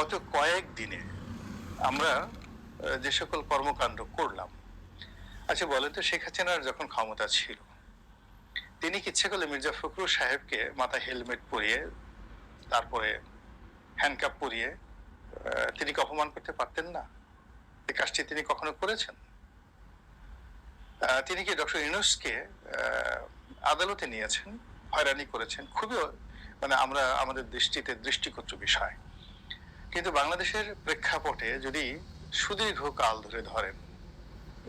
গত কয়েক দিনে আমরা যে সকল কর্মকাণ্ড করলাম আচ্ছা বলেন তো শেখ হাসিনার যখন ক্ষমতা ছিল, তিনি ইচ্ছে করলে মির্জা ফখরুল সাহেবকে মাথায় হেলমেট পরিয়ে, তারপরে হ্যান্ডকাপ পরিয়ে তিনি অপমান করতে পারতেন না? এই কাজটি তিনি কখনো করেছেন? তিনি কি ডক্টর ইউনুসকে আদালতে নিয়েছেন? হয়রানি করেছেন? খুবই মানে আমরা আমাদের দৃষ্টিতে দৃষ্টিকোত্র বিষয়। কিন্তু বাংলাদেশের প্রেক্ষাপটে যদি সুদীর্ঘ কাল ধরে ধরেন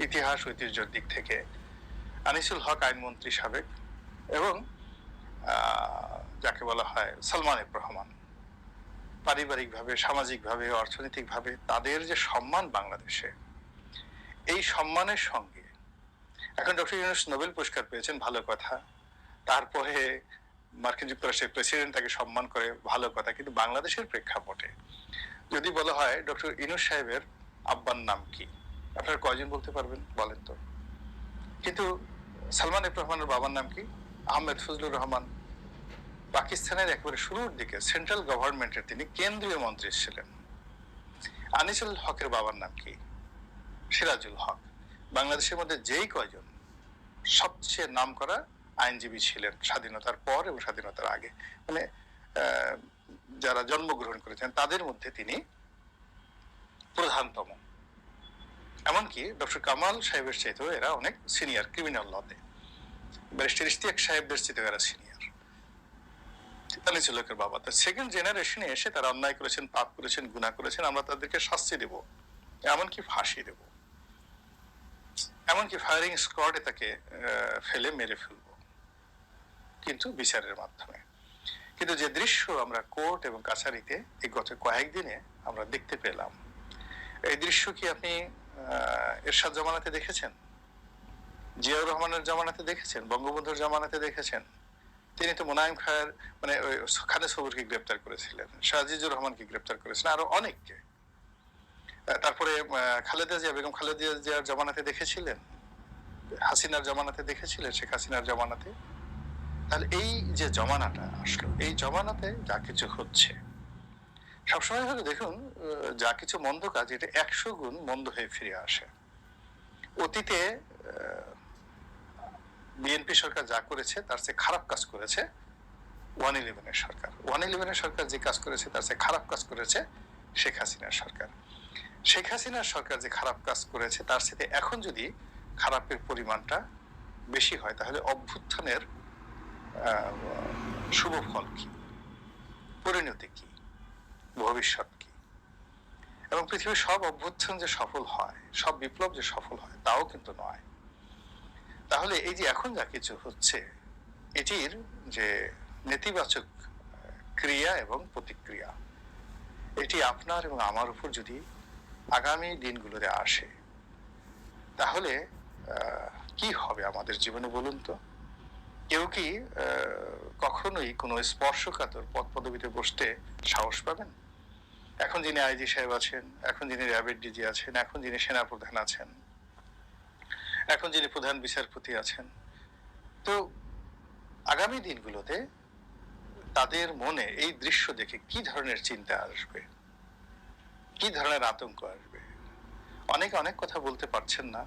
ইতিহাস, ঐতিহ্যের দিক থেকে, আনিসুল হক আইনমন্ত্রী সাবেক এবং যাকে বলা হয় সালমান রহমান, পারিবারিকভাবে, সামাজিকভাবে, অর্থনৈতিকভাবে তাদের যে সম্মান বাংলাদেশে, এই সম্মানের সঙ্গে, এখন ডক্টর ইউনুস নোবেল পুরস্কার পেয়েছেন, ভালো কথা, তারপরে মার্কিন যুক্তরাষ্ট্রের প্রেসিডেন্ট তাকে সম্মান করে, ভালো কথা, কিন্তু বাংলাদেশের প্রেক্ষাপটে যদি বলা হয়, ডক্টর ইনুস সাহেবের আব্বার নাম কি? আপনারা কয়জন বলতে পারবেন? বলেন তো। কিন্তু সালমান এফ রহমানের বাবার নাম কি? আহমেদ ফজলুর রহমান। পাকিস্তানের একেবারে শুরুর দিকে সেন্ট্রাল গভর্নমেন্টের তিনি কেন্দ্রীয় মন্ত্রী ছিলেন। আনিসুল হকের বাবার নাম কি? সিরাজুল হক। বাংলাদেশের মধ্যে যেই কয়জন সবচেয়ে নাম করা আইনজীবী ছিলেন স্বাধীনতার পর এবং স্বাধীনতার আগে? মানে যারা জন্মগ্রহণ করেছেন, তাদের মধ্যে তিনি প্রধানতম। এমনকি ডক্টর কামাল সাহেবের চাইতেও এরা অনেক সিনিয়র ক্রিমিনাল লতে ব্যারিস্টার ইস্তিয়াক সাহেবদের চাইতেও এরা সিনিয়র বাবা। সেকেন্ড জেনারেশনে এসে তারা অন্যায় করেছেন, পাপ করেছেন গুণা করেছেন, আমরা তাদেরকে শাস্তি দেব। এমনকি ফাঁসি দেব। এমনকি ফায়ারিং স্কোয়াডে তাকে ফেলে মেরে ফেলব। কিন্তু বিচারের মাধ্যমে। কিন্তু যে দৃশ্য আমরা কোর্ট এবং কাছারিতে এই গত কয়েকদিনে আমরা দেখতে পেলাম, এই দৃশ্য কি আপনি এরশাদ জামানাতে দেখেছেন? জিয়াউর রহমানের জামানাতে দেখেছেন? বঙ্গবন্ধুর জামানাতে দেখেছেন? তিনি তো মোনায়েম খায়ের মানে ওই খানে সবুরকে গ্রেপ্তার করেছিলেন, শাহজিজুর রহমানকে গ্রেপ্তার করেছিলেন, আরও অনেককে। তারপরে খালেদা জিয়া, বেগম খালেদা জিয়ার জামানাতে দেখেছিলেন? হাসিনার জামানাতে দেখেছিলেন শেখ হাসিনার জামানাতে? তাহলে এই যে জমানাটা আসলো, এই জমানাতে যা কিছু হচ্ছে, সবসময় হলে দেখুন যা কিছু মন্দ কাজ, এটা একশো গুণ মন্দ হয়ে ফিরে আসে। অতীতে বিএনপি সরকার যা করেছে, তার চেয়ে খারাপ কাজ করেছে ওয়ান ইলেভেনের সরকার। ওয়ান ইলেভেনের সরকার যে কাজ করেছে, তার চেয়ে খারাপ কাজ করেছে শেখ হাসিনার সরকার। শেখ হাসিনার সরকার যে খারাপ কাজ করেছে, তার সাথে এখন যদি খারাপের পরিমাণটা বেশি হয়, তাহলে অভ্যুত্থানের শুভ ফল কি? পরিণতি কি? ভবিষ্যৎ কি? এবং পৃথিবীর সব অভ্যুত্থান যে সফল হয়, সব বিপ্লব যে সফল হয়, তাও কিন্তু নয়। তাহলে এই যে এখন যা কিছু হচ্ছে, এটির যে নেতিবাচক ক্রিয়া এবং প্রতিক্রিয়া, এটি আপনার এবং আমার উপর যদি আগামী দিনগুলোতে আসে, তাহলে কি হবে আমাদের জীবনে বলুন তো? কেউ কি কখনোই কোনো স্পর্শকাতর পদ পদবিতে বসতে সাহস পাবেন? এখন যিনি আইজি সাহেব আছেন, এখন যিনি র্যাবের ডিজি আছেন, এখন যিনি সেনাপ্রধান আছেন, এখন যিনি প্রধান বিচারপতি আছেন, তো আগামী দিনগুলোতে তাদের মনে এই দৃশ্য দেখে কি ধরনের চিন্তা আসবে? কি ধরনের আতঙ্ক আসবে? অনেকে অনেক কথা বলতে পারছেন না।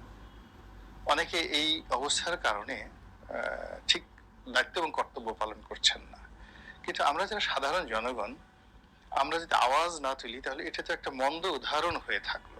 অনেকে এই অবস্থার কারণে ঠিক দায়িত্ব এবং কর্তব্য পালন করছেন না। কিন্তু আমরা যারা সাধারণ জনগণ, আমরা যদি আওয়াজ না তুলি, তাহলে এটা তো একটা মন্দ উদাহরণ হয়ে থাকল